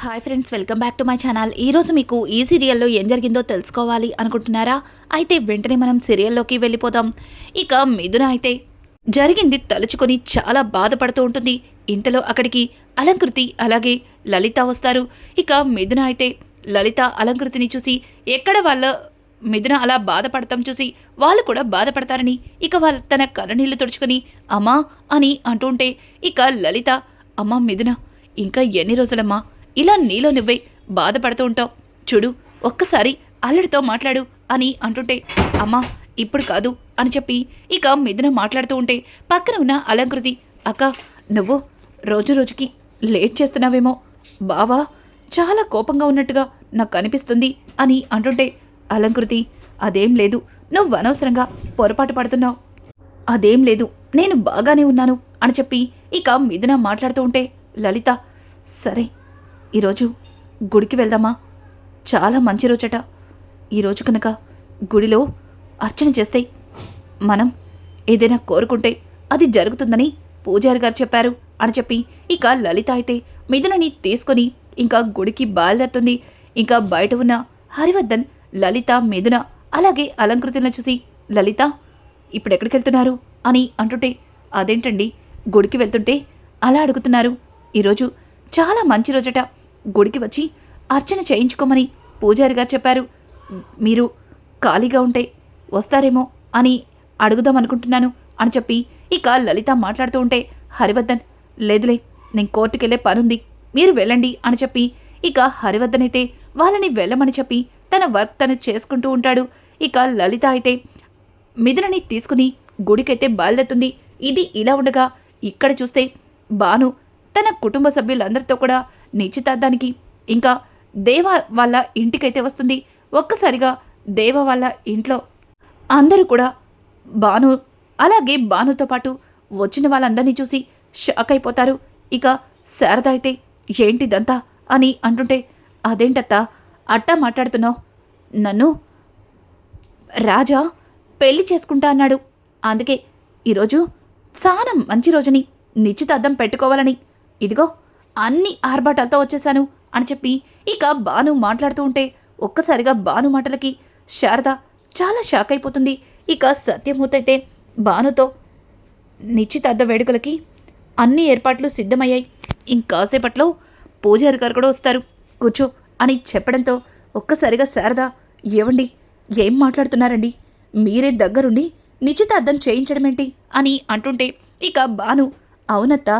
Hi friends welcome back to my channel ఈరోజు మీకు ఈ సీరియల్లో ఏం జరిగిందో తెలుసుకోవాలి అనుకుంటున్నారా? అయితే వెంటనే మనం సీరియల్లోకి వెళ్ళిపోదాం. ఇక మిథున అయితే జరిగింది తలుచుకొని చాలా బాధపడుతూ ఉంటుంది. ఇంతలో అక్కడికి అలంకృతి అలాగే లలిత వస్తారు. ఇక మిథున అయితే లలిత అలంకృతిని చూసి ఎక్కడ వాళ్ళ మిథున అలా బాధపడతాం చూసి వాళ్ళు కూడా బాధపడతారని ఇక వాళ్ళు తన కన్నీళ్ళు తుడుచుకొని అమ్మా అని అంటుంటే ఇక లలిత అమ్మా మిథున ఇంకా ఎన్ని రోజులమ్మా? ఇలా నీలో నువ్వే బాధపడుతూ ఉంటావు. చూడు ఒక్కసారి అల్లుడితో మాట్లాడు అని అంటుంటే అమ్మా ఇప్పుడు కాదు అని చెప్పి ఇక మిథున మాట్లాడుతూ ఉంటే పక్కన ఉన్న అలంకృతి అక్క నువ్వు రోజు రోజుకి లేట్ చేస్తున్నావేమో. బావా చాలా కోపంగా ఉన్నట్టుగా నాకు కనిపిస్తుంది అని అంటుంటే అలంకృతి అదేం లేదు. నువ్వు అనవసరంగా పొరపాటు పడుతున్నావు. అదేం లేదు. నేను బాగానే ఉన్నాను అని చెప్పి ఇక మిథున మాట్లాడుతూ ఉంటే లలిత సరే ఈరోజు గుడికి వెళ్దామా? చాలా మంచి రోజట. ఈరోజు కనుక గుడిలో అర్చన చేస్తే మనం ఏదైనా కోరుకుంటే అది జరుగుతుందని పూజారి గారు చెప్పారు అని చెప్పి ఇక లలిత అయితే మిథునని తీసుకొని ఇంకా గుడికి బయలుదేరుతుంది. ఇంకా బయట ఉన్న హరివర్ధన్ లలిత మిథున అలాగే అలంకృతులను చూసి లలిత ఇప్పుడు ఎక్కడికి వెళ్తున్నారు? అని అంటుంటే అదేంటండి? గుడికి వెళ్తుంటే అలా అడుగుతున్నారు. ఈరోజు చాలా మంచి రోజట. గుడికి వచ్చి అర్చన చేయించుకోమని పూజారి గారు చెప్పారు. మీరు ఖాళీగా ఉంటే వస్తారేమో అని అడుగుదాం అనుకుంటున్నాను అని చెప్పి ఇక లలిత మాట్లాడుతూ ఉంటే హరివర్ధన్ లేదులే నేను కోర్టుకెళ్ళే పనుంది మీరు వెళ్ళండి అని చెప్పి ఇక హరివర్ధన్ అయితే వాళ్ళని వెళ్ళమని చెప్పి తన వర్క్ తను చేసుకుంటూ ఉంటాడు. ఇక లలిత అయితే మిథునని తీసుకుని గుడికైతే బయలుదేరుతుంది. ఇది ఇలా ఉండగా ఇక్కడ చూస్తే బాను తన కుటుంబ సభ్యులందరితో కూడా నిశ్చితార్థానికి ఇంకా దేవ వాళ్ళ ఇంటికైతే వస్తుంది. ఒక్కసారిగా దేవ వాళ్ళ ఇంట్లో అందరూ కూడా బాను అలాగే బానుతో పాటు వచ్చిన వాళ్ళందరినీ చూసి షాక్ అయిపోతారు. ఇక శారద అయితే ఏంటిదంతా? అని అంటుంటే అదేంటత్తా అట్టా మాట్లాడుతున్నావు? నన్ను రాజా పెళ్ళి చేసుకుంటా అన్నాడు. అందుకే ఈరోజు చాలా మంచి రోజుని నిశ్చితార్థం పెట్టుకోవాలని. ఇదిగో అన్ని ఆర్భాటాలతో వచ్చేసాను అని చెప్పి ఇక బాను మాట్లాడుతూ ఉంటే ఒక్కసారిగా బాను మాటలకి శారద చాలా షాక్ అయిపోతుంది. ఇక సత్యమూర్తి అయితే బానుతో నిశ్చితార్థ వేడుకలకి అన్ని ఏర్పాట్లు సిద్ధమయ్యాయి. ఇంకాసేపట్లో పూజారి గారు కూడా వస్తారు. కూర్చో అని చెప్పడంతో ఒక్కసారిగా శారద ఏవండి? ఏం మాట్లాడుతున్నారండి? మీరే దగ్గరుండి నిశ్చితార్థం చేయించడమేంటి? అని అంటుంటే ఇక బాను అవునత్త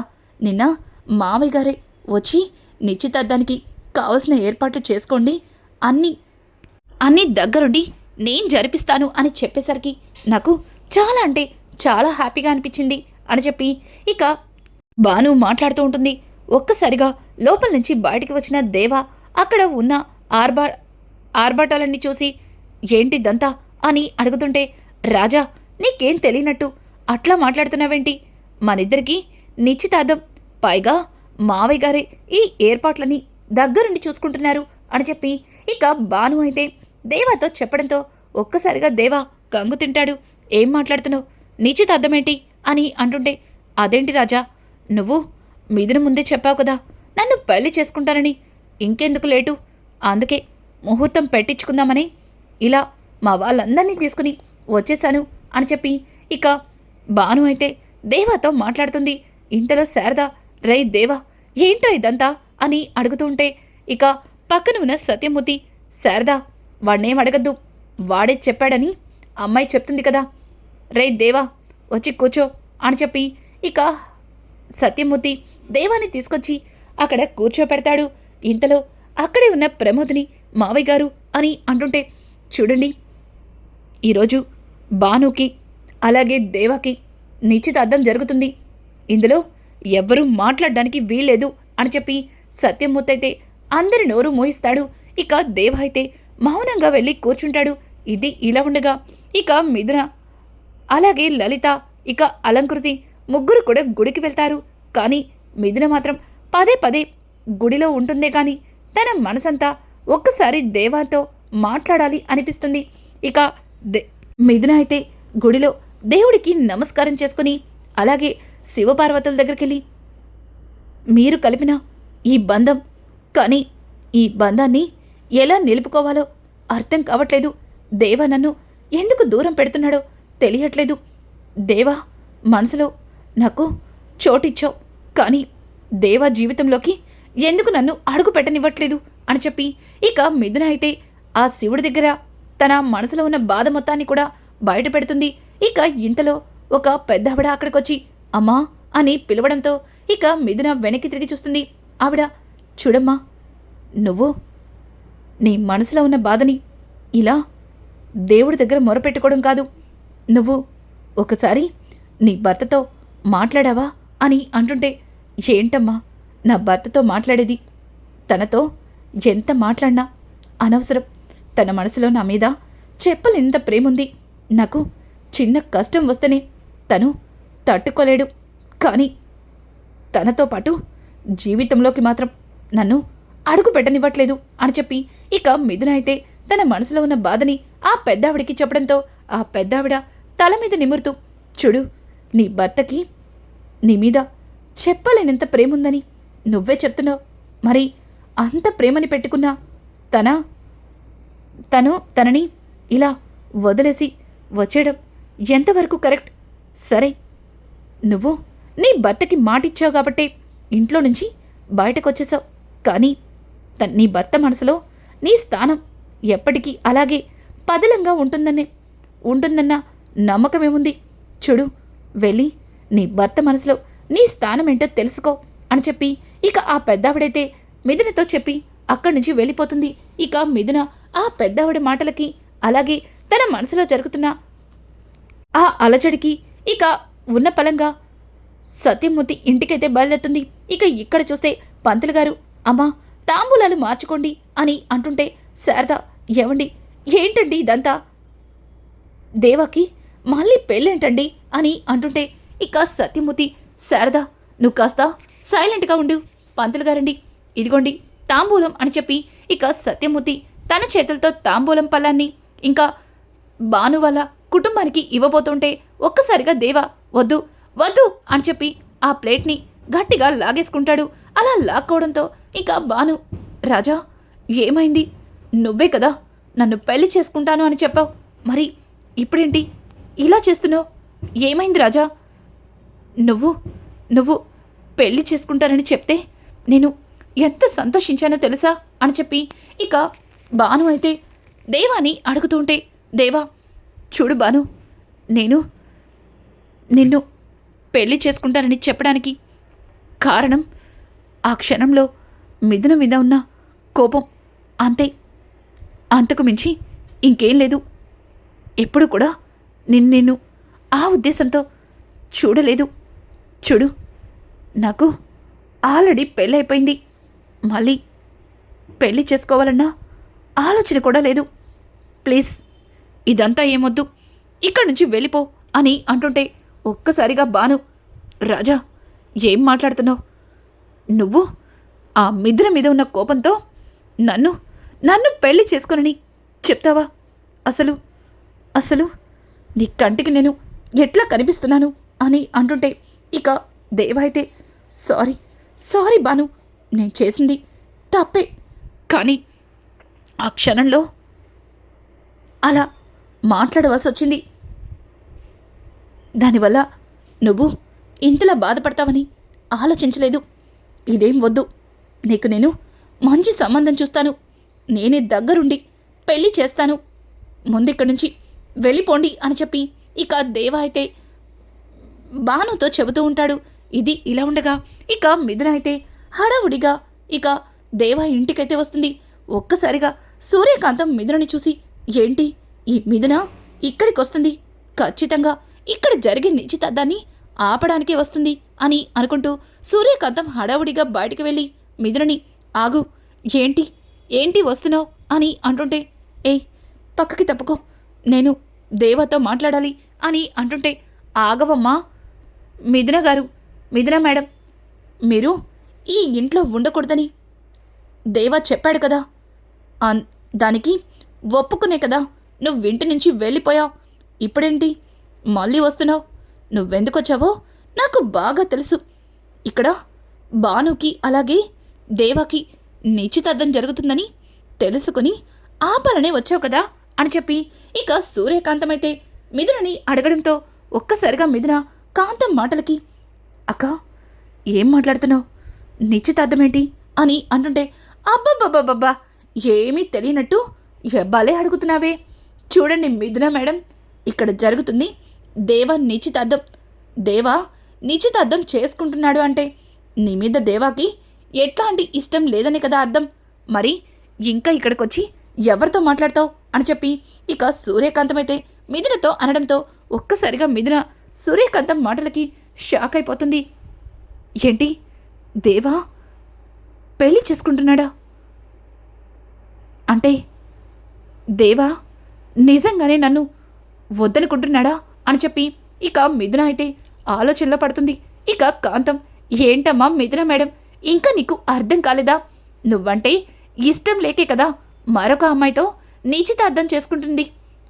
నిన్న మావయ్య గారే వచ్చి నిశ్చితార్థానికి కావలసిన ఏర్పాట్లు చేసుకోండి. అన్నీ అన్నీ దగ్గరుండి నేను జరిపిస్తాను అని చెప్పేసరికి నాకు చాలా అంటే చాలా హ్యాపీగా అనిపించింది అని చెప్పి ఇక బాను మాట్లాడుతూ ఉంటుంది. ఒక్కసారిగా లోపల నుంచి బయటికి వచ్చిన దేవ అక్కడ ఉన్న ఆర్బా ఆర్భాటాలన్నీ చూసి ఏంటిదంతా అని అడుగుతుంటే రాజా నీకేం తెలియనట్టు అట్లా మాట్లాడుతున్నావేంటి? మనిద్దరికీ నిశ్చితార్థం పైగా మావయ్య గారే ఈ ఏర్పాట్లని దగ్గరుండి చూసుకుంటున్నారు అని చెప్పి ఇక బాను అయితే దేవాతో చెప్పడంతో ఒక్కసారిగా దేవా గంగు తింటాడు. ఏం మాట్లాడుతున్నావు? నిశ్చితార్థమేంటి అని అంటుంటే అదేంటి రాజా? నువ్వు మీదిన ముందే చెప్పావు కదా నన్ను పెళ్ళి చేసుకుంటానని. ఇంకెందుకు లేటు? అందుకే ముహూర్తం పెట్టించుకుందామని. ఇలా మా వాళ్ళందరినీ తీసుకుని వచ్చేసాను అని చెప్పి ఇక బాను అయితే దేవాతో మాట్లాడుతుంది. ఇంతలో శారద రే దేవా ఏంటో ఇదంతా? అని అడుగుతుంటే ఇక పక్కన ఉన్న సత్యమూర్తి శారదా వాడినేం అడగద్దు వాడే చెప్పాడని అమ్మాయి చెప్తుంది కదా. రే దేవా వచ్చి కూర్చో అని చెప్పి ఇక సత్యమూర్తి దేవాన్ని తీసుకొచ్చి అక్కడ కూర్చోపెడతాడు. ఇంతలో అక్కడే ఉన్న ప్రమోద్ని మావయ్య గారు అని అంటుంటే చూడండి ఈరోజు బానుకి అలాగే దేవాకి నిశ్చితార్థం జరుగుతుంది. ఇందులో ఎవ్వరూ మాట్లాడడానికి వీల్లేదు అని చెప్పి సత్యమూర్తి అయితే అందరి నోరు మోయిస్తాడు. ఇక దేవ అయితే మౌనంగా వెళ్ళి కూర్చుంటాడు. ఇది ఇలా ఉండగా ఇక మిథున అలాగే లలిత ఇక అలంకృతి ముగ్గురు కూడా గుడికి వెళ్తారు. కానీ మిథున మాత్రం పదే పదే గుడిలో ఉంటుందే కానీ తన మనసంతా ఒక్కసారి దేవాతో మాట్లాడాలి అనిపిస్తుంది. ఇక దే మిథున అయితే గుడిలో దేవుడికి నమస్కారం చేసుకుని అలాగే శివపార్వతుల దగ్గరికి వెళ్ళి మీరు కలిపిన ఈ బంధం కానీ ఈ బంధాన్ని ఎలా నిలుపుకోవాలో అర్థం కావట్లేదు. దేవ నన్ను ఎందుకు దూరం పెడుతున్నాడో తెలియట్లేదు. దేవా మనసులో నాకు చోటిచ్చావు కానీ దేవా జీవితంలోకి ఎందుకు నన్ను అడుగు పెట్టనివ్వట్లేదు అని చెప్పి ఇక మిథున అయితే ఆ శివుడి దగ్గర తన మనసులో ఉన్న బాధ మొత్తాన్ని కూడా బయట పెడుతుంది ఇక ఇంతలో ఒక పెద్దవిడ అక్కడికొచ్చి అమ్మా అని పిలవడంతో ఇక మిథున వెనక్కి తిరిగి చూస్తుంది. ఆవిడ చూడమ్మా నువ్వు నీ మనసులో ఉన్న బాధని ఇలా దేవుడి దగ్గర మొరపెట్టుకోవడం కాదు. నువ్వు ఒకసారి నీ భర్తతో మాట్లాడావా? అని అంటుంటే ఏంటమ్మా నా భర్తతో మాట్లాడేది? తనతో ఎంత మాట్లాడినా అనవసరం. తన మనసులో నా మీద చెప్పలేనంత ప్రేముంది. నాకు చిన్న కష్టం వస్తేనే తను తట్టుకోలేడు. కానీ తనతో పాటు జీవితంలోకి మాత్రం నన్ను అడుగు పెట్టనివ్వట్లేదు అని చెప్పి ఇక మిథున అయితే తన మనసులో ఉన్న బాధని ఆ పెద్దావిడికి చెప్పడంతో ఆ పెద్దావిడ తల మీద నిమురుతూ చూడు నీ భర్తకి నీ మీద చెప్పలేనంత ప్రేముందని నువ్వే చెప్తున్నావు. మరి అంత ప్రేమని పెట్టుకున్నా తన తను తనని ఇలా వదిలేసి వచ్చేయడం ఎంతవరకు కరెక్ట్? సరే నువ్వు నీ భర్తకి మాటిచ్చావు కాబట్టే ఇంట్లో నుంచి బయటకు వచ్చేసావు కానీ త- నీ భర్త మనసులో నీ స్థానం ఎప్పటికీ అలాగే పదలంగా ఉంటుందనే ఉంటుందన్న నమ్మకమేముంది? చూడు వెళ్ళి నీ భర్త మనసులో నీ స్థానం ఏంటో తెలుసుకో అని చెప్పి ఇక ఆ పెద్దావిడైతే మిథునతో చెప్పి అక్కడి నుంచి వెళ్ళిపోతుంది. ఇక మిథున ఆ పెద్దావిడ మాటలకి అలాగే తన మనసులో జరుగుతున్న ఆ అలచడికి ఇక ఉన్న పలంగా సత్యమూర్తి ఇంటికైతే బయలుదేరుతుంది. ఇక ఇక్కడ చూస్తే పంతులు గారు అమ్మా తాంబూలాలు మార్చుకోండి అని అంటుంటే శారద ఏమండి ఏంటండి ఇదంతా? దేవాకి మళ్ళీ పెళ్ళేంటండి? అని అంటుంటే ఇక సత్యమూర్తి శారద నువ్వు కాస్త సైలెంట్గా ఉండు. పంతులు గారండి ఇదిగోండి తాంబూలం అని చెప్పి ఇక సత్యమూర్తి తన చేతులతో తాంబూలం పళ్ళాన్ని ఇంకా భాను వల్ల కుటుంబానికి ఇవ్వబోతుంటే ఒక్కసారిగా దేవా వద్దు వద్దు అని చెప్పి ఆ ప్లేట్ని గట్టిగా లాగేసుకుంటాడు. అలా లాక్కోవడంతో ఇక బాను రాజా ఏమైంది? నువ్వే కదా నన్ను పెళ్ళి చేసుకుంటాను అని చెప్పావు. మరి ఇప్పుడేంటి? ఇలా చేస్తున్నావు? ఏమైంది రాజా? నువ్వు నువ్వు పెళ్ళి చేసుకుంటానని చెప్తే నేను ఎంత సంతోషించానో తెలుసా? అని చెప్పి ఇక బాను అయితే దేవాని అడుగుతుంటే దేవా చూడు బాను నేను నిన్ను పెళ్ళి చేసుకుంటానని చెప్పడానికి కారణం ఆ క్షణంలో మిథున మీద ఉన్న కోపం అంతే. అంతకు మించి ఇంకేం లేదు. ఎప్పుడు కూడా నిన్ను నిన్ను ఆ ఉద్దేశంతో చూడలేదు. చూడు నాకు ఆల్రెడీ పెళ్ళైపోయింది. మళ్ళీ పెళ్ళి చేసుకోవాలన్నా ఆలోచన కూడా లేదు. ప్లీజ్. ఇదంతా ఏమొద్దు? ఇక్కడి నుంచి వెళ్ళిపో అని అంటుంటే ఒక్కసారిగా బాను రాజా ఏం మాట్లాడుతున్నావు? నువ్వు ఆ మిద్ర మీద ఉన్న కోపంతో నన్ను నన్ను పెళ్ళి చేసుకునని చెప్తావా? అసలు అసలు నీ కంటికి నేను ఎట్లా కనిపిస్తున్నాను అని అంటుంటే ఇక దేవ అయితే సారీ సారీ బాను నేను చేసింది తప్పే. కానీ ఆ క్షణంలో అలా మాట్లాడవలసి వచ్చింది దానివల్ల నువ్వు ఇంతలా బాధపడతావని ఆలోచించలేదు. ఇదేం వద్దు. నీకు నేను మంచి సంబంధం చూస్తాను. నేనే దగ్గరుండి పెళ్ళి చేస్తాను. ముందిక్కడి నుంచి వెళ్ళిపోండి అని చెప్పి ఇక దేవ అయితే బానుతో చెబుతూ ఉంటాడు. ఇది ఇలా ఉండగా ఇక మిథున అయితే హడావుడిగా ఇక దేవ ఇంటికైతే వస్తుంది. ఒక్కసారిగా సూర్యకాంతం మిథునని చూసి ఏంటి? ఈ మిథున ఇక్కడికి వస్తుంది ఖచ్చితంగా ఇక్కడ జరిగే నిశ్చితార్థాన్ని ఆపడానికే వస్తుంది అని అనుకుంటూ సూర్యకాంతం హడావుడిగా బయటికి వెళ్ళి మిథునని ఆగు ఏంటి? ఏంటి వస్తున్నావు? అని అంటుంటే ఏయ్ పక్కకి తప్పుకో నేను దేవతో మాట్లాడాలి అని అంటుంటే ఆగవమ్మా. మిథున గారు మిథున మేడం మీరు ఈ ఇంట్లో ఉండకూడదని దేవా చెప్పాడు కదా. అన్ దానికి ఒప్పుకునే కదా. నువ్వు ఇంటి నుంచి వెళ్ళిపోయావు. ఇప్పుడేంటి? మళ్ళీ వస్తున్నావు. నువ్వెందుకు వచ్చావో నాకు బాగా తెలుసు. ఇక్కడ భానుకి అలాగే దేవాకి నిశ్చితార్థం జరుగుతుందని తెలుసుకుని ఆపాలనే వచ్చావు కదా అని చెప్పి ఇక సూర్యకాంతమైతే మిథునని అడగడంతో ఒక్కసారిగా మిథున కాంతం మాటలకి అక్క ఏం మాట్లాడుతున్నావు? నిశ్చితార్థమేంటి? అని అంటుంటే అబ్బబ్బబ్బబ్బబ్బా ఏమీ తెలియనట్టు భలే అడుగుతున్నావే. చూడండి మిథున మేడం ఇక్కడ జరుగుతుంది దేవ నిశ్చితార్థం. దేవా నిశ్చితార్థం చేసుకుంటున్నాడు అంటే నీ మీద దేవాకి ఎట్లాంటి ఇష్టం లేదని కదా అర్థం. మరి ఇంకా ఇక్కడికి వచ్చి ఎవరితో మాట్లాడతావు అని చెప్పి ఇక సూర్యకాంతం అయితే మిథునతో అనడంతో ఒక్కసారిగా మిథున సూర్యకాంతం మాటలకి షాక్ అయిపోతుంది. ఏంటి? దేవా పెళ్ళి చేసుకుంటున్నాడా? అంటే దేవా నిజంగానే నన్ను వద్దనుకుంటున్నాడా అని చెప్పి ఇక మిథున అయితే ఆలోచనలో పడుతుంది. ఇక కాంతం ఏంటమ్మా మిథున మేడం ఇంకా నీకు అర్థం కాలేదా? నువ్వంటే ఇష్టం లేకే కదా మరొక అమ్మాయితో నిశ్చితార్థం చేసుకుంటుంది.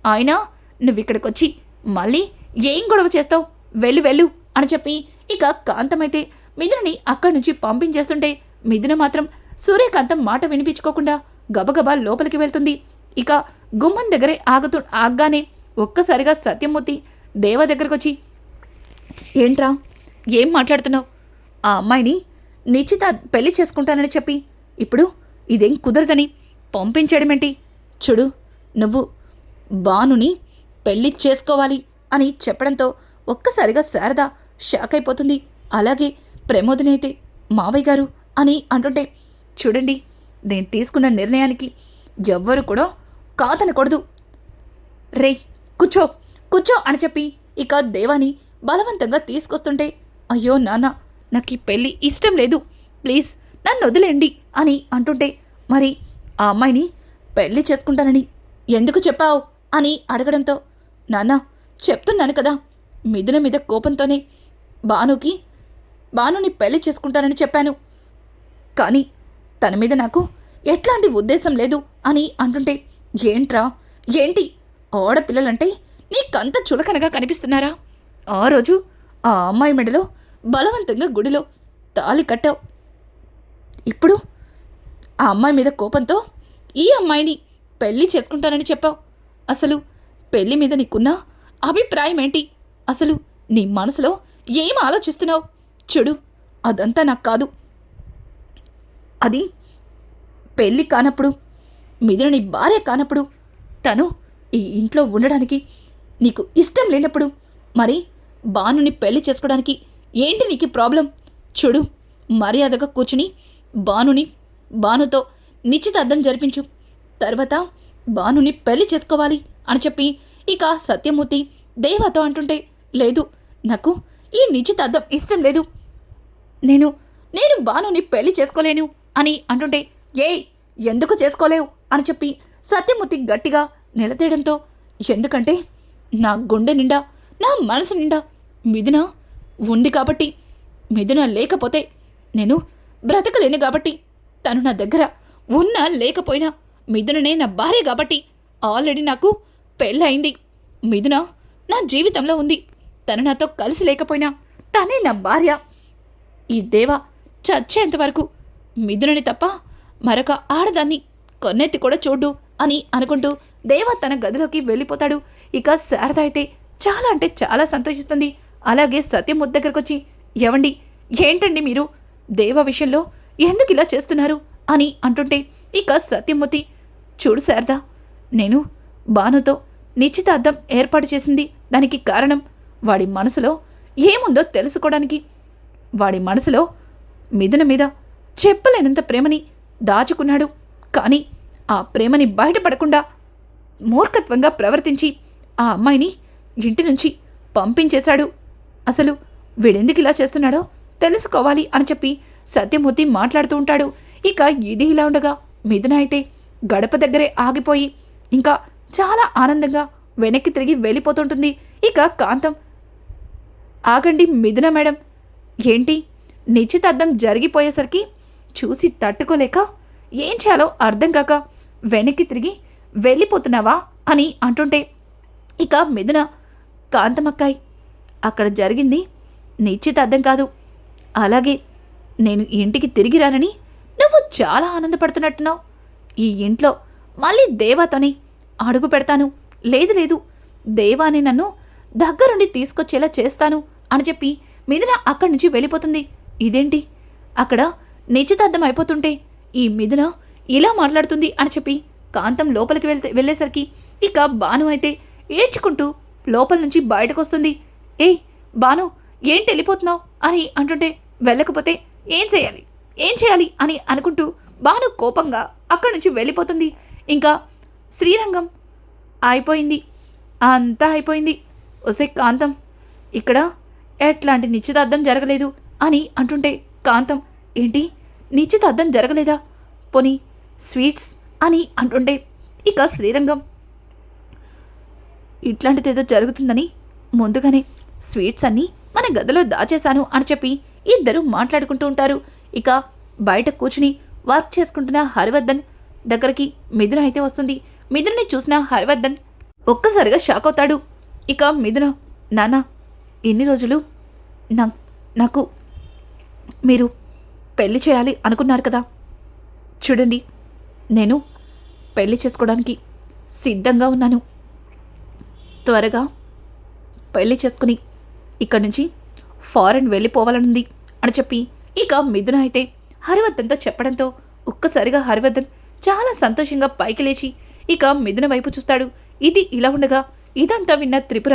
ఆయన నువ్వు ఇక్కడికి వచ్చి మళ్ళీ ఏం గొడవ చేస్తావు? వెళ్ళు వెళ్ళు అని చెప్పి ఇక కాంతమైతే మిథునని అక్కడి నుంచి పంపించేస్తుంటే మిథున మాత్రం సూర్యకాంతం మాట వినిపించుకోకుండా గబగబా లోపలికి వెళ్తుంది. ఇక గుమ్మం దగ్గరే ఆగుతూ ఆగ్గానే ఒక్కసారిగా సత్యమూర్తి దేవ దగ్గరకొచ్చి ఏంట్రా? ఏం మాట్లాడుతున్నావు? ఆ అమ్మాయిని నిశ్చిత పెళ్ళి చేసుకుంటానని చెప్పి ఇప్పుడు ఇదేం కుదరదని పంపించడమేంటి చూడు నువ్వు బానుని పెళ్ళి చేసుకోవాలి అని చెప్పడంతో ఒక్కసారిగా శారద షాక్ అయిపోతుంది. అలాగే ప్రమోదిని అయితే మావయ్య గారు అని అంటుంటే చూడండి నేను తీసుకున్న నిర్ణయానికి ఎవ్వరు కూడా కాదనకూడదు. రే కూర్చో కూర్చో అని చెప్పి ఇక దేవాని బలవంతంగా తీసుకొస్తుంటే అయ్యో నాన్న నాకు ఈ పెళ్ళి ఇష్టం లేదు. ప్లీజ్ నన్ను వదిలేండి అని అంటుంటే మరి ఆ అమ్మాయిని పెళ్ళి చేసుకుంటానని ఎందుకు చెప్పావు అని అడగడంతో నాన్న చెప్తున్నాను కదా మిథున మీద కోపంతోనే బానుకి బానుని పెళ్ళి చేసుకుంటానని చెప్పాను. కానీ తన మీద నాకు ఎట్లాంటి ఉద్దేశం లేదు అని అంటుంటే ఏంట్రా? ఏంటి? ఆడపిల్లలంటే నీకంత చులకనగా కనిపిస్తున్నారా? ఆ రోజు ఆ అమ్మాయి మెడలో బలవంతంగా గుడిలో తాలి కట్టావు. ఇప్పుడు ఆ అమ్మాయి మీద కోపంతో ఈ అమ్మాయిని పెళ్ళి చేసుకుంటానని చెప్పావు. అసలు పెళ్ళి మీద నీకున్న అభిప్రాయం ఏంటి? అసలు నీ మనసులో ఏం ఆలోచిస్తున్నావు? చెడు అదంతా నాకు కాదు. అది పెళ్ళి కానప్పుడు మిథున నీ భార్య కానప్పుడు తను ఈ ఇంట్లో ఉండడానికి నీకు ఇష్టం లేనప్పుడు మరి బానుని పెళ్ళి చేసుకోవడానికి ఏంటి నీకు ప్రాబ్లం? చూడు మర్యాదగా కూర్చుని బానుని బానుతో నిశ్చితార్థం జరిపించు. తర్వాత బానుని పెళ్ళి చేసుకోవాలి అని చెప్పి ఇక సత్యమూర్తి దేవతో అంటుంటే లేదు నాకు ఈ నిశ్చితార్థం ఇష్టం లేదు. నేను నేను బానుని పెళ్ళి చేసుకోలేను అని అంటుంటే ఏ ఎందుకు చేసుకోలేవు? అని చెప్పి సత్యమూర్తి గట్టిగా నిలతేయడంతో ఎందుకంటే నా గుండె నిండా నా మనసు నిండా మిథున ఉంది కాబట్టి మిథున లేకపోతే నేను బ్రతకలేను కాబట్టి తను నా దగ్గర ఉన్నా లేకపోయినా మిథుననే నా భార్య కాబట్టి ఆల్రెడీ నాకు పెళ్ళయింది. మిథున నా జీవితంలో ఉంది. తను నాతో కలిసి లేకపోయినా తనే నా భార్య. ఈ దేవ చచ్చేంత వరకు మిథునని తప్ప మరొక ఆడదాన్ని కొన్నెత్తి కూడా చూడు అని అనుకుంటూ దేవ తన గదిలోకి వెళ్ళిపోతాడు. ఇక శారద అయితే చాలా అంటే చాలా సంతోషిస్తుంది. అలాగే సత్యమూర్తి దగ్గరకు వచ్చి ఎవండి ఏంటండి మీరు? దేవ విషయంలో ఎందుకు ఇలా చేస్తున్నారు? అని అంటుంటే ఇక సత్యమూర్తి చూడు శారద నేను బానుతో నిశ్చితార్థం ఏర్పాటు చేసింది దానికి కారణం వాడి మనసులో ఏముందో తెలుసుకోవడానికి. వాడి మనసులో మిథున మీద చెప్పలేనంత ప్రేమని దాచుకున్నాడు. కానీ ఆ ప్రేమని బయటపడకుండా మూర్ఖత్వంగా ప్రవర్తించి ఆ అమ్మాయిని ఇంటి నుంచి పంపించేశాడు. అసలు వీడెందుకు ఇలా చేస్తున్నాడో తెలుసుకోవాలి అని చెప్పి సత్యమూర్తి మాట్లాడుతూ ఉంటాడు. ఇక ఇది ఇలా ఉండగా మిథున అయితే గడప దగ్గరే ఆగిపోయి ఇంకా చాలా ఆనందంగా వెనక్కి తిరిగి వెళ్ళిపోతుంటుంది. ఇక కాంతం ఆగండి మిథున మేడం ఏంటి? నిశ్చితార్థం జరిగిపోయేసరికి చూసి తట్టుకోలేక ఏం చేయాలో అర్థం కాక వెనక్కి తిరిగి వెళ్ళిపోతున్నావా అని అంటుంటే ఇక మిథున కాంతమక్కాయ్ అక్కడ జరిగింది నిశ్చితార్థం కాదు. అలాగే నేను ఇంటికి తిరిగి రానని నువ్వు చాలా ఆనందపడుతున్నట్టున్నావు. ఈ ఇంట్లో మళ్ళీ దేవాతోని అడుగు పెడతాను. లేదు లేదు దేవాని నన్ను దగ్గరుండి తీసుకొచ్చేలా చేస్తాను అని చెప్పి మిథున అక్కడి నుంచి వెళ్ళిపోతుంది. ఇదేంటి? అక్కడ నిశ్చితార్థం అయిపోతుంటే ఈ మిథున ఇలా మాట్లాడుతుంది అని చెప్పి కాంతం లోపలికి వెళ్తే వెళ్ళేసరికి ఇక బాను అయితే ఏడ్చుకుంటూ లోపల నుంచి బయటకు వస్తుంది ఏయ్ బాను ఏంటి వెళ్ళిపోతున్నావు అని అంటుంటే వెళ్ళకపోతే ఏం చేయాలి? ఏం చేయాలి? అని అనుకుంటూ బాను కోపంగా అక్కడి నుంచి వెళ్ళిపోతుంది. ఇంకా శ్రీరంగం అయిపోయింది. అంతా అయిపోయింది. ఒసే కాంతం ఇక్కడ ఎట్లాంటి నిశ్చితార్థం జరగలేదు అని అంటుంటే కాంతం ఏంటి? నిశ్చితార్థం జరగలేదా? పోనీ స్వీట్స్ అని అంటుండే ఇక శ్రీరంగం. ఇట్లాంటిదేదో జరుగుతుందని ముందుగానే స్వీట్స్ అన్నీ మన గదిలో దాచేశాను అని చెప్పి ఇద్దరు మాట్లాడుకుంటూ ఉంటారు. ఇక బయట కూర్చుని వర్క్ చేసుకుంటున్న హరివర్ధన్ దగ్గరికి మిథున అయితే వస్తుంది. మిథునని చూసిన హరివర్ధన్ ఒక్కసారిగా షాక్ అవుతాడు. ఇక మిథున నాన్న ఇన్ని రోజులు నా నాకు మీరు పెళ్ళి చేయాలి అనుకున్నారు కదా. చూడండి నేను పెళ్ళి చేసుకోవడానికి సిద్ధంగా ఉన్నాను. త్వరగా పెళ్ళి చేసుకుని ఇక్కడి నుంచి ఫారెన్ వెళ్ళిపోవాలనుంది అని చెప్పి ఇక మిథున అయితే హరివర్ధన్తో చెప్పడంతో ఒక్కసారిగా హరివర్ధన్ చాలా సంతోషంగా పైకి లేచి ఇక మిథున వైపు చూస్తాడు. ఇది ఇలా ఉండగా ఇదంతా విన్న త్రిపుర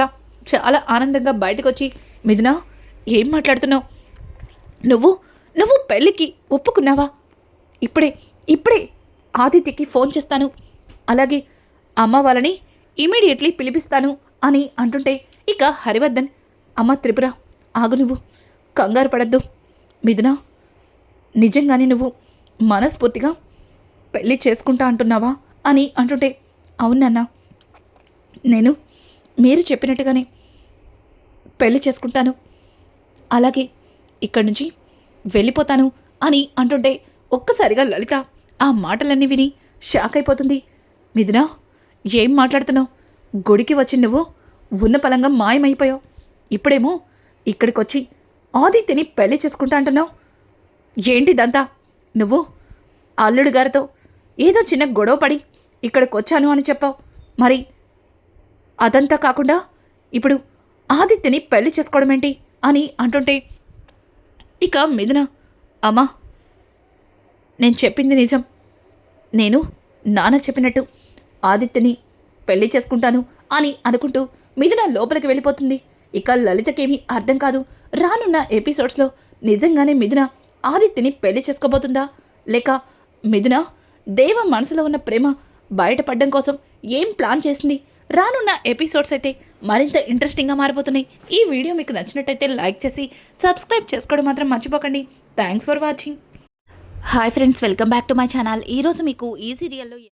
చాలా ఆనందంగా బయటకొచ్చి మిథున ఏం మాట్లాడుతున్నావు? నువ్వు నువ్వు పెళ్ళికి ఒప్పుకున్నావా? ఇప్పుడే ఇప్పుడే ఆదిత్యకి ఫోన్ చేస్తాను. అలాగే అమ్మ వాళ్ళని ఇమీడియట్లీ పిలిపిస్తాను అని అంటుంటే ఇక హరివర్ధన్ అమ్మ త్రిపుర ఆగు నువ్వు కంగారు పడద్దు. మిథున నిజంగానే నువ్వు మనస్ఫూర్తిగా పెళ్ళి చేసుకుంటా అంటున్నావా అని అంటుంటే అవునన్న నేను మీరు చెప్పినట్టుగానే పెళ్ళి చేసుకుంటాను. అలాగే ఇక్కడి నుంచి వెళ్ళిపోతాను అని అంటుంటే ఒక్కసారిగా లలిత ఆ మాటలన్నీ విని షాక్ అయిపోతుంది. మిథునా ఏం మాట్లాడుతున్నావు? గుడికి వచ్చి నువ్వు ఉన్న పలంగా మాయమైపోయావు. ఇప్పుడేమో ఇక్కడికొచ్చి ఆదిత్యని పెళ్ళి చేసుకుంటా అంటున్నావు. ఏంటిదంతా? నువ్వు అల్లుడు గారితో ఏదో చిన్న గొడవ పడి ఇక్కడికి వచ్చాను అని చెప్పావు. మరి అదంతా కాకుండా ఇప్పుడు ఆదిత్యని పెళ్ళి చేసుకోవడం ఏంటి అని అంటుంటే ఇక మిథున అమ్మా నేను చెప్పింది నిజం. నేను నాన్న చెప్పినట్టు ఆదిత్యని పెళ్ళి చేసుకుంటాను అని అనుకుంటూ మిథున లోపలికి వెళ్ళిపోతుంది. ఇక లలితకేమీ అర్థం కాదు. రానున్న ఎపిసోడ్స్లో నిజంగానే మిథున ఆదిత్యని పెళ్ళి చేసుకోబోతుందా? లేక మిథున దేవ మనసులో ఉన్న ప్రేమ బయటపడడం కోసం ఏం ప్లాన్ చేసింది? రానున్న ఎపిసోడ్స్ అయితే మరింత ఇంట్రెస్టింగ్గా మారిపోతున్నాయి. ఈ వీడియో మీకు నచ్చినట్టయితే లైక్ చేసి సబ్స్క్రైబ్ చేసుకోవడం మాత్రం మర్చిపోకండి. Thanks for watching hi friends welcome back to my channel ఈరోజు మీకు ఈ సీరియల్లో